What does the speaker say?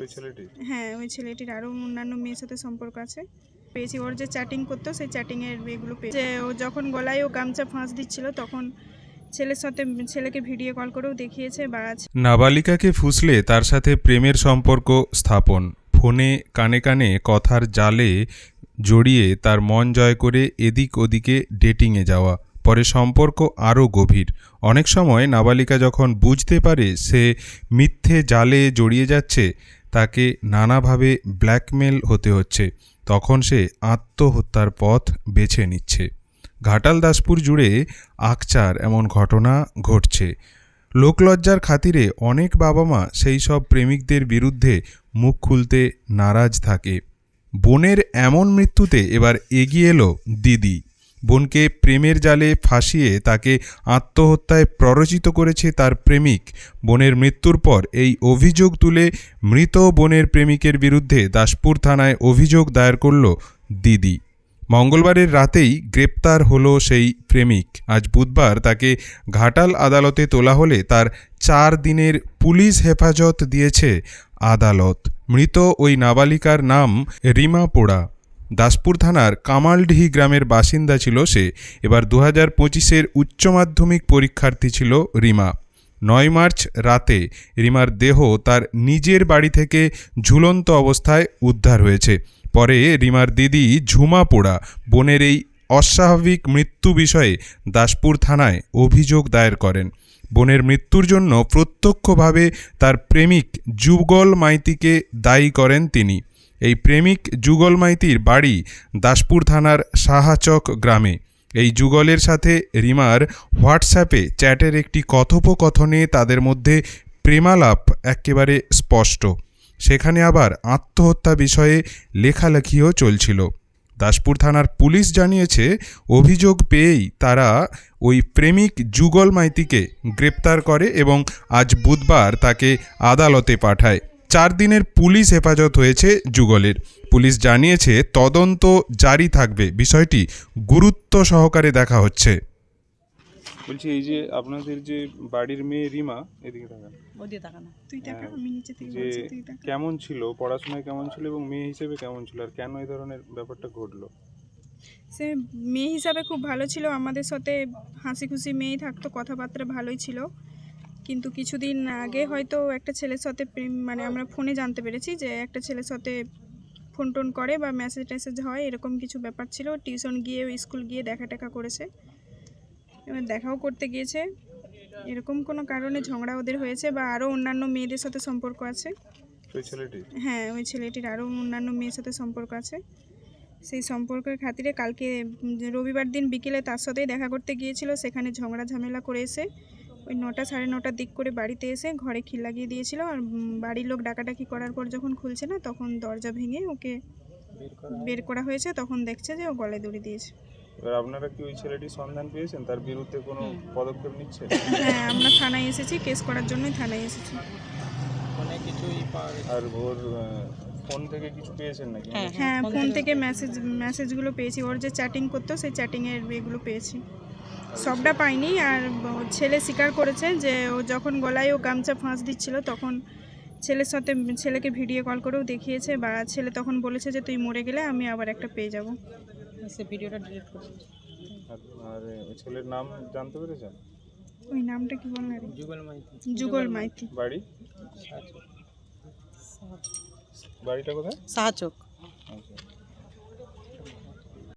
ওই ছেলেটি? হ্যাঁ ওই ছেলেটির আরও অন্যান্য মেয়ের সাথে সম্পর্ক আছে। পেয়েছি ওর যে চ্যাটিং করতো সেই চ্যাটিংয়ের এগুলো পেয়েছি। যে ও যখন গলায় ও গামছা ফাঁস দিচ্ছিল তখন ছেলের সাথে ছেলেকে ভিডিও কল করেও দেখিয়েছে বা নাবালিকাকে ফুসলে তার সাথে প্রেমের সম্পর্ক স্থাপন। ফোনে কানে কানে কথার জালে জড়িয়ে তার মন জয় করে এদিক ওদিকে ডেটিংয়ে যাওয়া। পরে সম্পর্ক আরও গভীর। অনেক সময় নাবালিকা যখন বুঝতে পারে সে মিথ্যে জালে জড়িয়ে যাচ্ছে তাকে নানাভাবে ব্ল্যাকমেল হতে হচ্ছে। তখন সে আত্মহত্যার পথ বেছে নিচ্ছে। ঘাটাল দাসপুর জুড়ে আকচার এমন ঘটনা ঘটছে। লোকলজ্জার খাতিরে অনেক বাবা মা সেই সব প্রেমিকদের বিরুদ্ধে মুখ খুলতে নারাজ থাকে। বোনের এমন মৃত্যুতে এবার এগিয়ে এলো দিদি। বোনকে প্রেমের জালে ফাঁসিয়ে তাকে আত্মহত্যায় প্ররোচিত করেছে তার প্রেমিক। বোনের মৃত্যুর পর এই অভিযোগ তুলে মৃত বোনের প্রেমিকের বিরুদ্ধে দাসপুর থানায় অভিযোগ দায়ের করল দিদি। মঙ্গলবারের রাতেই গ্রেপ্তার হলো সেই প্রেমিক। আজ বুধবার তাকে ঘাটাল আদালতে তোলা হলে তার চার দিনের পুলিশ হেফাজত দিয়েছে আদালত। মৃত ওই নাবালিকার নাম রিমা পোড়া। দাসপুর থানার কামালডিহি গ্রামের বাসিন্দা ছিল সে। এবার দু হাজার পঁচিশের উচ্চ মাধ্যমিক পরীক্ষার্থী ছিল রিমা। নয় মার্চ রাতে রিমার দেহ তার নিজের বাড়ি থেকে ঝুলন্ত অবস্থায় উদ্ধার হয়েছে। পরে রিমার দিদি ঝুমা পোড়া বোনের এই অস্বাভাবিক মৃত্যু বিষয়ে দাসপুর থানায় অভিযোগ দায়ের করেন। বোনের মৃত্যুর জন্য প্রত্যক্ষভাবে তার প্রেমিক যুগল মাইতিকে দায়ী করেন তিনি। এই প্রেমিক যুগল মাইতির বাড়ি দাসপুর থানার সাহাচক গ্রামে। এই যুগলের সাথে রিমার হোয়াটসঅ্যাপে চ্যাটের একটি কথোপকথনে তাদের মধ্যে প্রেমালাপ একেবারে স্পষ্ট। সেখানে আবার আত্মহত্যা বিষয়ে লেখালেখিও চলছিল। দাসপুর থানার পুলিশ জানিয়েছে, অভিযোগ পেয়েই তারা ওই প্রেমিক যুগল মাইতিকে গ্রেপ্তার করে এবং আজ বুধবার তাকে আদালতে পাঠায়। চার দিনের পুলিশ হেফাজত হয়েছে যুগলের। পুলিশ জানিয়েছে তদন্ত জারি থাকবে। বিষয়টি গুরুত্ব সহকারে দেখা হচ্ছে। বলছি এই যে আপনাদের যে বাড়ির মেয়ে রিমা এদিকে তাকানো। তুই টাকা হ্যাঁ, আমি নিচে থেকে যে বলছি তুই টাকা কেমন ছিল পড়াশোনায় কেমন ছিল এবং মেয়ে হিসেবে কেমন ছিল আর কেন এই ধরনের ব্যাপারটা ঘটলো? সে মেয়ে হিসাবে খুব ভালো ছিল। আমাদের সাথে হাসি খুশি মেয়েই থাকতো কথাবার্তা ভালোই ছিল। কিন্তু কিছুদিন আগে হয়তো একটা ছেলের সাথে প্রেম মানে আমরা ফোনে জানতে পেরেছি যে একটা ছেলের সাথে ফোন টোন করে বা মেসেজ টেসেজ হয় এরকম কিছু ব্যাপার ছিল। টিউশন গিয়ে স্কুল গিয়ে দেখা টেকা করেছে। এবার দেখাও করতে গিয়েছে। এরকম কোনো কারণে ঝগড়া ওদের হয়েছে বা আরও অন্যান্য মেয়েদের সাথে সম্পর্ক আছে। হ্যাঁ ওই ছেলেটির আরও অন্যান্য মেয়ের সাথে সম্পর্ক আছে। সেই সম্পর্কের খাতিরে কালকে রবিবার দিন বিকেলে তার সাথেই দেখা করতে গিয়েছিল। সেখানে ঝগড়া ঝামেলা করে এসে ওই নটা সাড়ে নটার দিক করে বাড়িতে এসে ঘরে খিল লাগিয়ে দিয়েছিল আর বাড়ির লোক ডাকাডাকি করার পর যখন খুলছে না তখন দরজা ভেঙে ওকে বের করা হয়েছে। তখন দেখছে যে ও গলায় দড়ি দিয়েছে। এবার আপনারা কি ওই ছেলেটির সন্ধান পেয়েছেন? তার বিরুদ্ধে কোনো পদক্ষেপ নিচ্ছেন? হ্যাঁ আমরা থানায় এসেছি কেস করার জন্যই থানায় এসেছি। আর ওর ফোন থেকে কিছু পেয়েছেন নাকি? হ্যাঁ হ্যাঁ ফোন থেকে মেসেজ মেসেজগুলো পেয়েছি। ওর যে চ্যাটিং করতো সেই চ্যাটিংয়ের এগুলো পেয়েছি। সবটা পাইনি আর ছেলে স্বীকার করেছে যে ও যখন গলায় ও গামছা ফাঁস দিচ্ছিল তখন ছেলের সাথে ছেলেকে ভিডিও কল করেও দেখিয়েছে বা ছেলে তখন বলেছে যে তুই মরে গেলে আমি আবার একটা পেয়ে যাব। সে ভিডিওটা ডিলিট করে আর- আর ছেলের নাম জানতে পেরেছেন ওই নামটা কি বললেন রে? যুগল মাইতি। বাড়ি? বাড়িটা কোথায়? সাহাচক। আচ্ছা।